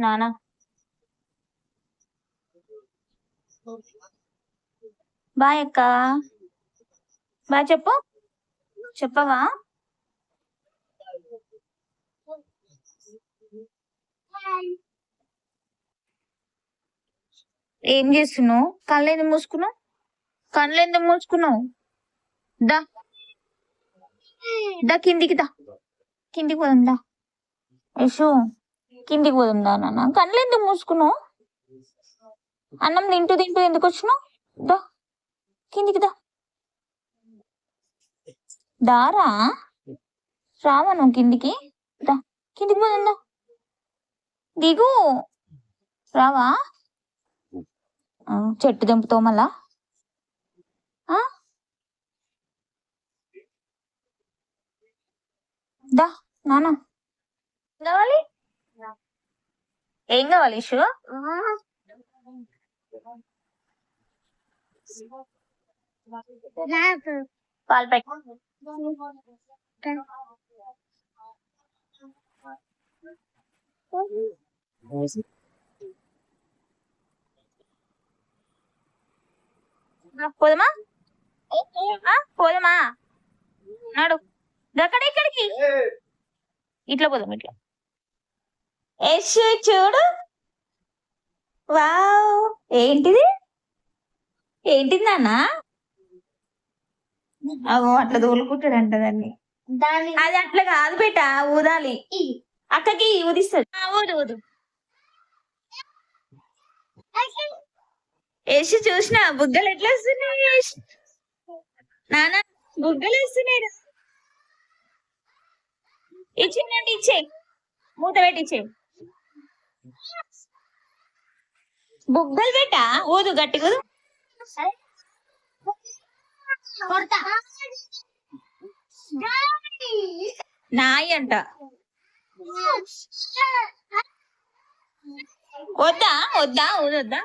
నానా? బాయ్ అక్క. బాయ్ చెప్పు. చెప్పవా? ఏం చేస్తున్నావు? కళ్ళు ఎందుకు మూసుకున్నావు? కళ్ళు ఎందుకు మూసుకున్నావు? దా. దా కిందికి దా. కిందికి పోదాం దా. యశో. కిందికి పోదుందా నాన్న. కళ్ళు ఎందుకు మూసుకున్నావు? అన్నం తింటూ తింటూ ఎందుకు వచ్చినావు? దా కిందికి దా. దారా? రావా నువ్వు కిందికి? దా కిందికి పోదుందా దిగు. రావా? చెట్టు దింపుతావు మళ్ళా? ఆ? దా నాన్న. కావాలి? ఏం కావాలి ఇషు? పాలు పోదమా? ఆ, పోదమా? నాడు అక్కడ ఇక్కడికి. ఇట్లా పోదాం ఇట్లా. యశ్ చూడు. వావ్. ఏంటిది? ఏంటిది నాన్న? అవో అట్లా తోలుకుంటాడంట దాన్ని. దాని అది అట్లా కాదు బేట ఊదాలి. అక్కకి ఊదిస్తుంది ఆ, ఊదు ఊదు. యశ్ చూసిన బుగ్గలు ఎట్లా వస్తున్నాయి యశ్ నాన్న బుగ్గలు వస్తున్నాయి రా. ఇచ్చిందండి ఇచ్చే మూత పెట్టి ఇచ్చే బుగ్గలు పెట్టా? ఊదు గట్టి ఊదు. నాయి అంట వద్దా? వద్దా? ఊదొద్దా?